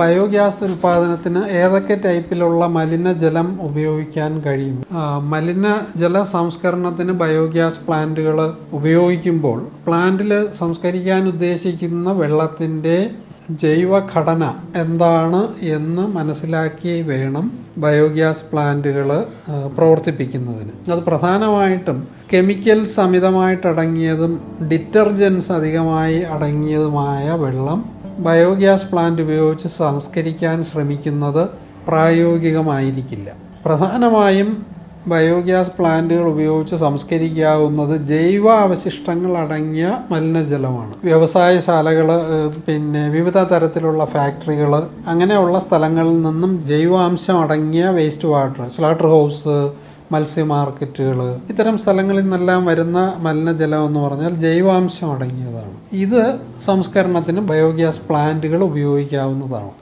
Biogas ഉൽപാദനത്തിന് ഏതൊക്കെ ടൈപ്പിലുള്ള മലിനജലം ഉപയോഗിക്കാൻ കഴിയും? മലിനജല സംസ്കരണത്തിന് ബയോഗ്യാസ് പ്ലാന്റുകൾ ഉപയോഗിക്കുമ്പോൾ പ്ലാന്റിൽ സംസ്കരിക്കാൻ ഉദ്ദേശിക്കുന്ന വെള്ളത്തിന്റെ ജൈവഘടന എന്താണ് എന്ന് മനസ്സിലാക്കി വേണം ബയോഗ്യാസ് പ്ലാന്റുകൾ പ്രവർത്തിപ്പിക്കുന്നതിന്. അത് പ്രധാനമായിട്ടും കെമിക്കൽസ് അമിതമായിട്ടടങ്ങിയതും ഡിറ്റർജൻസ് അധികമായി അടങ്ങിയതുമായ വെള്ളം ബയോഗ്യാസ് പ്ലാന്റ് ഉപയോഗിച്ച് സംസ്കരിക്കാൻ ശ്രമിക്കുന്നത് പ്രായോഗികമായിരിക്കില്ല. പ്രധാനമായും ബയോഗ്യാസ് പ്ലാന്റുകൾ ഉപയോഗിച്ച് സംസ്കരിക്കാവുന്നത് ജൈവ അവശിഷ്ടങ്ങൾ അടങ്ങിയ മലിനജലമാണ്. വ്യവസായശാലകൾ പിന്നെ വിവിധ തരത്തിലുള്ള ഫാക്ടറികൾ അങ്ങനെയുള്ള സ്ഥലങ്ങളിൽ നിന്നും ജൈവാംശം അടങ്ങിയ വേസ്റ്റ് വാട്ടർ സ്ലാട്ടർ ഹൗസ് മത്സ്യ മാർക്കറ്റുകൾ ഇത്തരം സ്ഥലങ്ങളിൽ നിന്നെല്ലാം വരുന്ന മലിനജലം എന്ന് പറഞ്ഞാൽ ജൈവാംശം അടങ്ങിയതാണ്. ഇത് സംസ്കരണത്തിന് ബയോഗ്യാസ് പ്ലാന്റുകൾ ഉപയോഗിക്കാവുന്നതാണ്.